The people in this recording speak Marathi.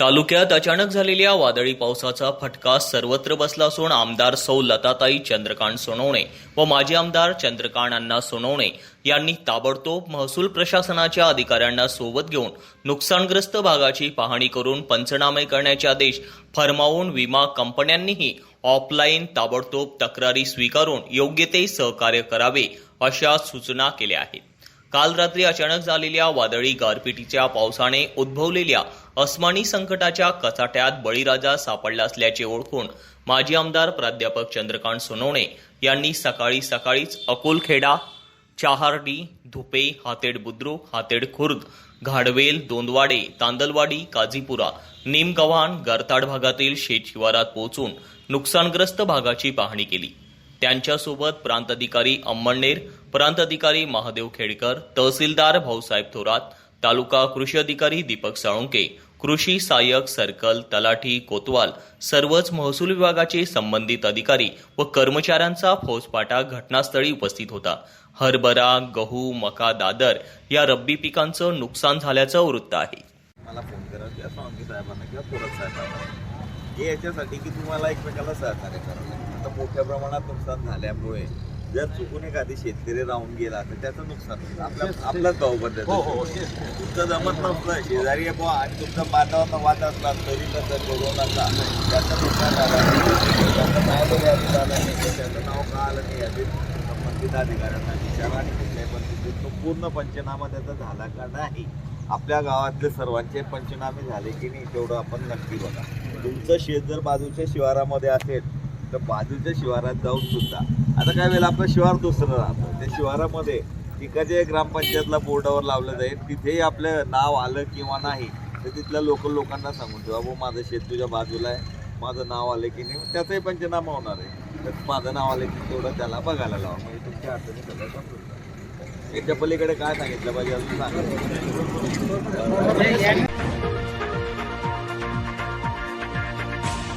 तालुक्यात अचानक झालेल्या वादळी पावसाचा फटका सर्वत्र बसला असून आमदार सौ लताताई चंद्रकांत सोनवणे व माजी आमदार चंद्रकांत अण्णा सोनवणे यांनी ताबडतोब महसूल प्रशासनाच्या अधिकाऱ्यांना सोबत घेऊन नुकसानग्रस्त भागाची पाहणी करून पंचनामे करण्याचे आदेश फरमावून विमा कंपन्यांनीही ऑफलाईन ताबडतोब तक्रारी स्वीकारून योग्य ते सहकार्य करावे अशा सूचना केल्या आहेत. काल रात्री अचानक झालेल्या वादळी गारपिटीच्या पावसाने उद्भवलेल्या अस्मानी संकटाच्या कचाट्यात बळीराजा सापडला असल्याचे ओळखून माजी आमदार प्राध्यापक चंद्रकांत सोनवणे यांनी सकाळी सकाळीच अकोलखेडा चहार्डी धुपे हातेड बुद्रुक हातेड खुर्द घाडवेल दोंदवाडे तांदलवाडी काझीपुरा निमगव्हाण गरताड भागातील शेत शिवारात पोहोचून नुकसानग्रस्त भागाची पाहणी केली. त्यांच्यासोबत प्रांताधिकारी अंमळनेर प्रांताधिकारी महादेव खेडकर तहसीलदार भाऊसाहेब थोरात तालुका कृषी अधिकारी दीपक साळुंके कृषी सहाय्यक सर्कल तलाठी कोतवाल सर्वच महसूल विभागाचे संबंधित अधिकारी व कर्मचाऱ्यांचा फौजपाटा घटनास्थळी उपस्थित होता. हरभरा गहू मका दादर या रब्बी पिकांचं नुकसान झाल्याचं वृत्त आहे. मला फोन करा साहेबांना किंवा साहेबांना. हे याच्यासाठी की तुम्हाला एकमेकाला सहकार्य करावं लागेल आता मोठ्या प्रमाणात नुकसान झाल्यामुळे जर चुकून एखादी शेतकरी राहून गेला तर त्याचं नुकसान होतं. आपल्या आपलाच भाऊ बद्दल तुमचं जमत नसलं शेजारी बुवा आणि तुमचं वातावरण वाद असला तरी कसं करू नका. त्याचं नुकसान झालं त्याचं नाव आलं नाही. त्याचं नाव का आलं नाही यादीत संबंधित अधिकाऱ्यांना विचारा आणि कुठल्याही तो पूर्ण पंचनामा त्याचा झाला का नाही आपल्या गावातले सर्वांचे पंचनामे झाले की नाही तेवढं आपण नक्की बघा. तुमचं शेत जर बाजूच्या शिवारामध्ये असेल तर बाजूच्या शिवारात जाऊन सुद्धा. आता काय वेळेला आपलं शिवार दुसरं राहतं. त्या शिवारामध्ये तिकडच्या ग्रामपंचायतला बोर्डावर लावलं जाईल. तिथेही आपलं नाव आलं किंवा नाही तर तिथल्या लोकल लोकांना सांगून ठेवा बाबा माझं शेत तुझ्या बाजूला आहे. माझं नाव आलं की नाही. त्याचाही पंचनामा होणार आहे. तर माझं नाव आलं की तेवढं त्याला बघायला लावा. म्हणजे तुमच्या अडचणी सगळ्या समजून याच्या पलीकडे काय सांगितलं पाहिजे अजून सांगा.